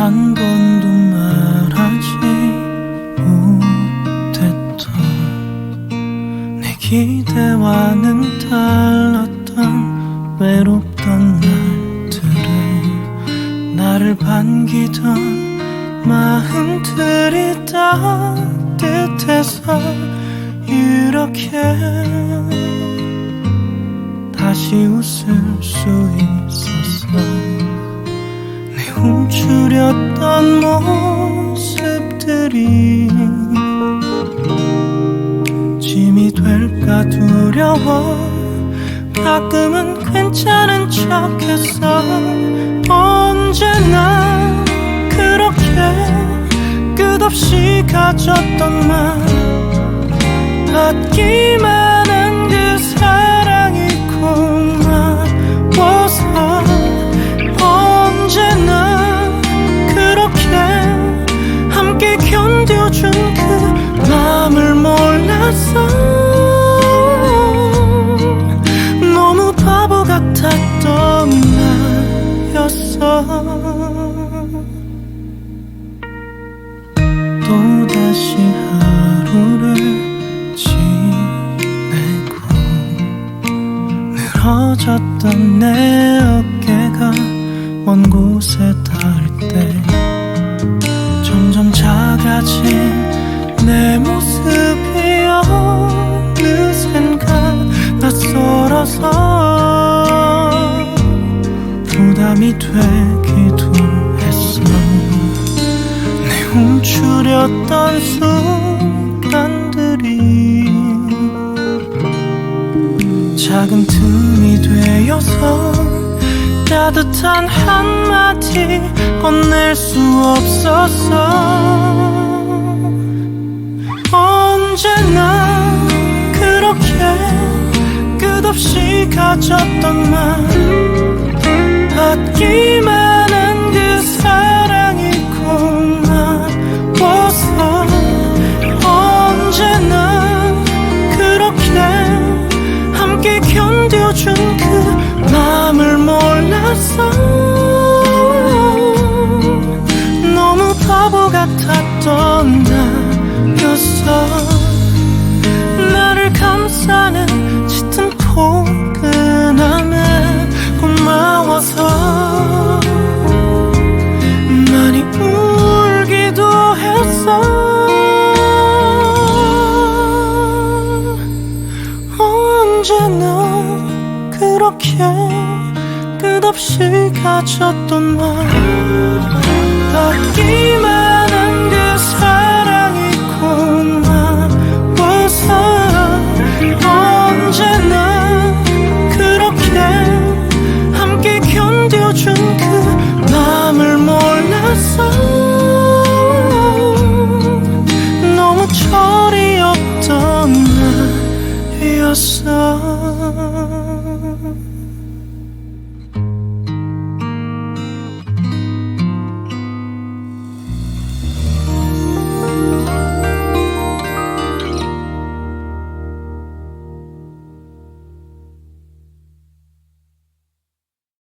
한 번도 말하지 못했던 내 기대와는 달랐던 외롭던 날들에 나를 반기던 마음들이 따뜻해서 이렇게 다시 웃을 수 있었 훔추렸던 모습들이 짐이 될까 두려워. 가끔은 괜찮은 척했어 언제나 그렇게 끝없이 가졌던 말 받기만 견뎌준 그 마음을 몰랐어. 너무 바보 같았던 나였어. 또다시 하루를 지내고 늘어졌던 내 어깨가 먼 곳에 기도 했어. 내 훔추렸던 순간들이 작은 틈이 되어서 따뜻한 한마디 건넬 수 없었어 언제나 그렇게 끝없이 가졌던 말 떠나였어. 나를 감싸는 짙은 포근함에 고마워서 많이 울기도 했어. 언제나 그렇게 끝없이 가졌던 말. 伤。